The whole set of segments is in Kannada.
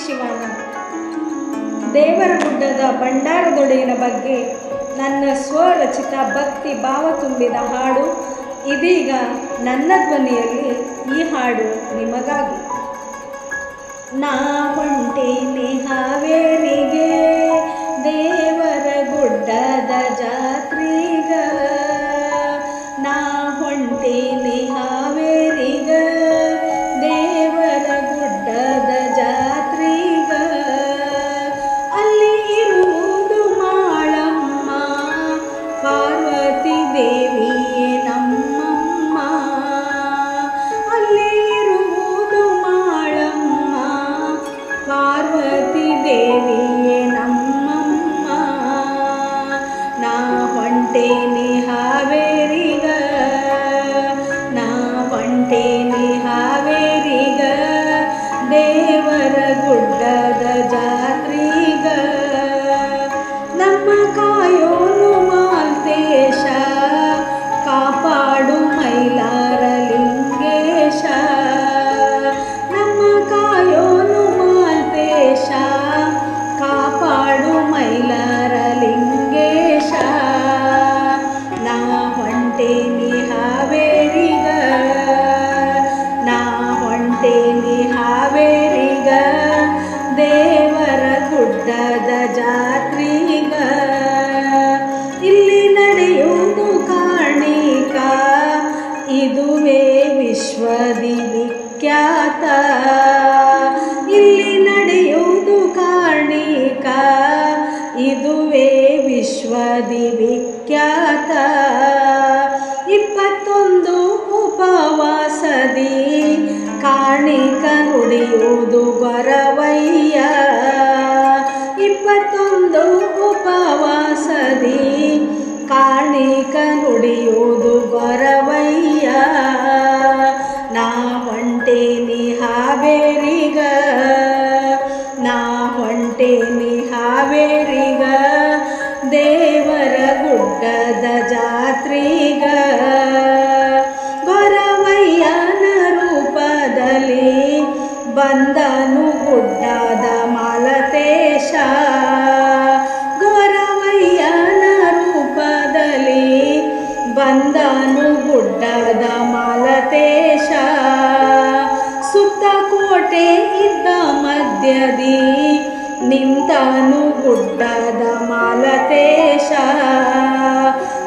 ಶಿವಣ್ಣ ದೇವರ ಗುಡ್ಡದ ಭಂಡಾರದೊಡೆಯನ ಬಗ್ಗೆ ನನ್ನ ಸ್ವರಚಿತ ಭಕ್ತಿ ಭಾವ ತುಂಬಿದ ಹಾಡು, ಇದೀಗ ನನ್ನ ಧ್ವನಿಯಲ್ಲಿ ಈ ಹಾಡು ನಿಮಗಾಗಿ. ನಾ ಹೊಂಟೇನೆ ಹಾವೇರಿಗೆ ದೇವರ ವಿಖ್ಯಾತ. ಇಪ್ಪತ್ತೊಂದು ಉಪವಾಸದಿ ಕಾಣಿಕ ನುಡಿಯುವುದು ಗೊರವಯ್ಯ ಇಪ್ಪತ್ತೊಂದು ಉಪವಾಸದಿ ಕಾಣಿಕ ನುಡಿಯುವುದು ಗೊರವಯ್ಯ ಮಧ್ಯದಿ ನಿಂತನು ಗುಡ್ಡದ ಮಾಲತೇಶ.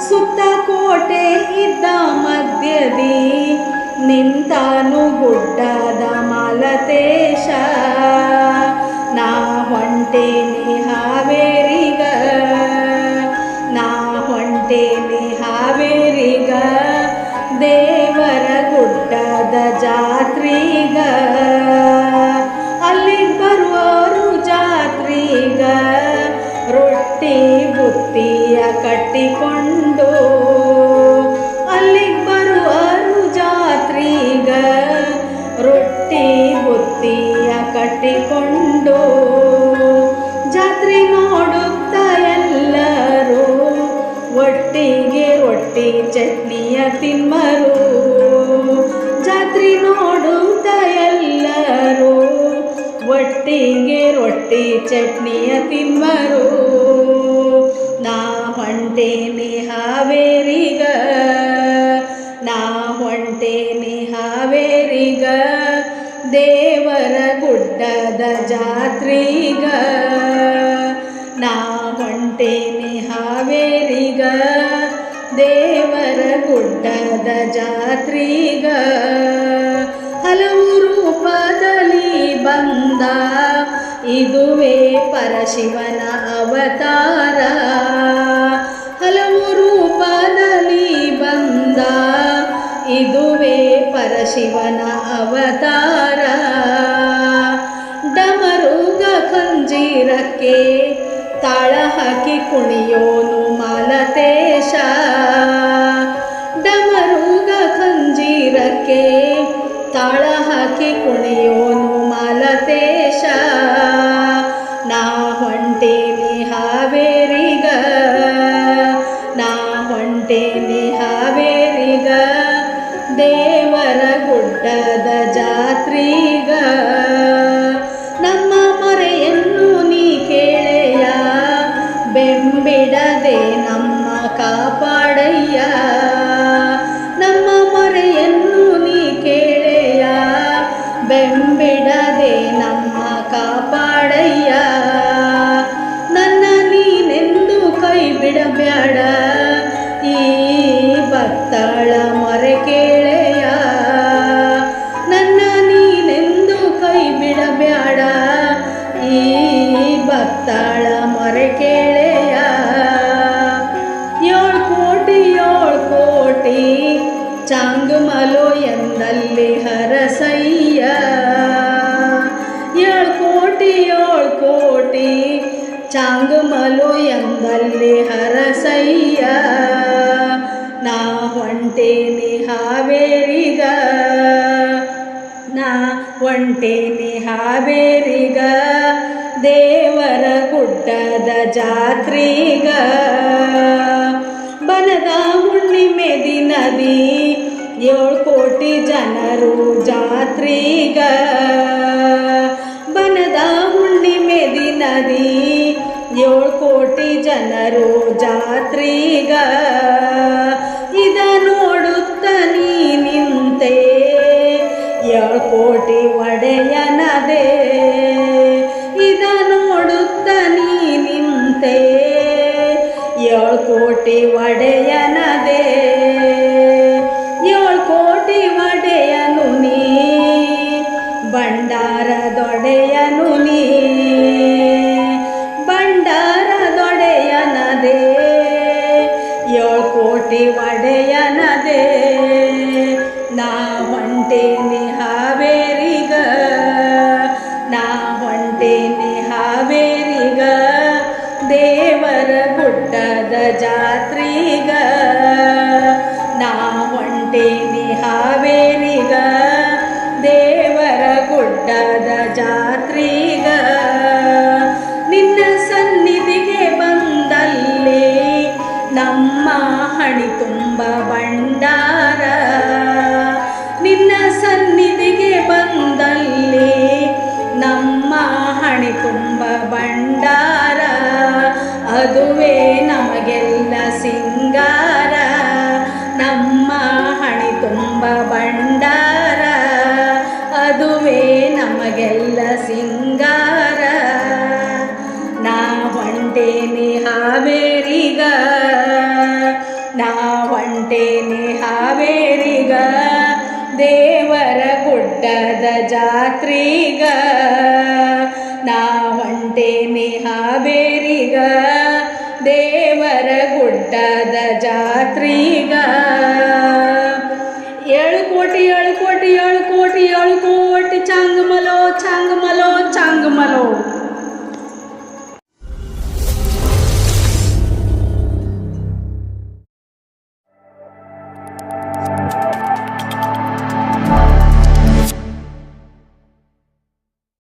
ಸುತ್ತ ಕೋಟೆ ಇದ್ದ ಮಧ್ಯದಿ, ನಿಂತನು ಗುಡ್ಡದ ಮಾಲತೇಶ. ನಾ ಹೊಂಟೇನಿ ಹಾವೇರಿಗ, ನಾ ಹೊಂಟೇನಿ ಹಾವೇರಿಗ. ದೇವರ ಗುಡ್ಡದ ಜಾತ್ರಿಗ. ತಿನ್ಮರು ಜಾತ್ರೆ ನೋಡುತ್ತ ಎಲ್ಲರೂ ಒಟ್ಟಿಗೆ ರೊಟ್ಟಿ ಚಟ್ನಿಯ ತಿಮ್ಮರು ನಾ ಹೊಂಟೇನಿ ಹಾವೇರಿಗ, ನಾ ಹೊಂಟೇನಿ ಹಾವೇರಿಗ, ದೇವರ ಗುಡ್ಡದ ಜಾತ್ರಿಗ. ನಾ ಹೊಂಟೇನಿ ಹಾವೇರಿಗ ಗುಡ್ಡದ ಜಾತ್ರಿಗ ಹಲವು ರೂಪದಲ್ಲಿ ಬಂದ. ಇದುವೇ ಪರಶಿವನ ಅವತಾರ. ಹಲವು ರೂಪದಲ್ಲಿ ಬಂದ. ಇದುವೇ ಪರಶಿವನ ಅವತಾರ. ಡಮರುಗ ಕಂಜೀರಕ್ಕೆ ತಾಳ ಹಾಕಿ ಕುಣಿಯೋನು ಮಾಲತೇಶ. ಹಾಕಿ ಬೇಡಯ್ಯ ನನ್ನ ನೀನೆಂದು ಕೈ ಬಿಡಬೇಡ ಈ ಭಕ್ತಾಳ ಮೊರೆ ಕೇಳೆಯ? ನನ್ನ ನೀನೆಂದು ಕೈ ಬಿಡಬೇಡ ಈ ಭಕ್ತಾಳ ಮೊರೆ ಕೇಳೆಯ? ಏಳು ಕೋಟಿ ಏಳು ಕೋಟಿ, ಚಾಂಗುಮಲು ಎಂದಲ್ಲಿ ಹರ ಚಾಂಗುಮಲು ಎಂಬಲ್ಲಿ ಹರಸಯ್ಯ. ನಾ ಹೊಂಟೇನಿ ಹಾವೇರಿಗ. ನಾ ಹೊಂಟೇನಿ ಹಾವೇರಿಗ. ದೇವರ ಗುಡ್ಡದ ಜಾತ್ರಿಗ. ಬನದ ಹುಣ್ಣಿಮೆ ದಿನದಿ ಏಳು ಕೋಟಿ ಜನರು ಜಾತ್ರಿಗ. ಜಾತ್ರಿಗ ಇದ ನೋಡುತ್ತ ನೀ ನಿಂತೆ. ಯಾ ಕೋಟಿ ಒಡೆಯನದೇ ಒಡೆಯನದೇ ನಾ ಹೊಂಟೇನಿ ಹಾವೇರಿಗ. ನಾ ಹೊಂಟೇನಿ ಹಾವೇರಿಗ. ದೇವರ ಗುಡ್ಡದ ಜಾತ್ರೀಗ. ನಾ ಹೊಂಟೇನಿ ಹಾವೇರಿಗ. ದೇವರ ಗುಡ್ಡದ ಜಾತ್ರಿಗ ಗುಡ್ಡದ ಜಾತ್ರಿಗ ನಾ ಹೊಂಟೇನಿ ಹಾವೇರಿಗ ದೇವರ ಗುಡ್ಡದ ಜಾತ್ರಿಗ. ಏಳು ಕೋಟಿ ಏಳು ಕೋಟಿ ಏಳು ಕೋಟಿ ಏಳು ಕೋಟಿ, ಚಾಂಗಮಲೋ ಚಾಂಗಮಲೋ ಚಾಂಗಮಲೋ.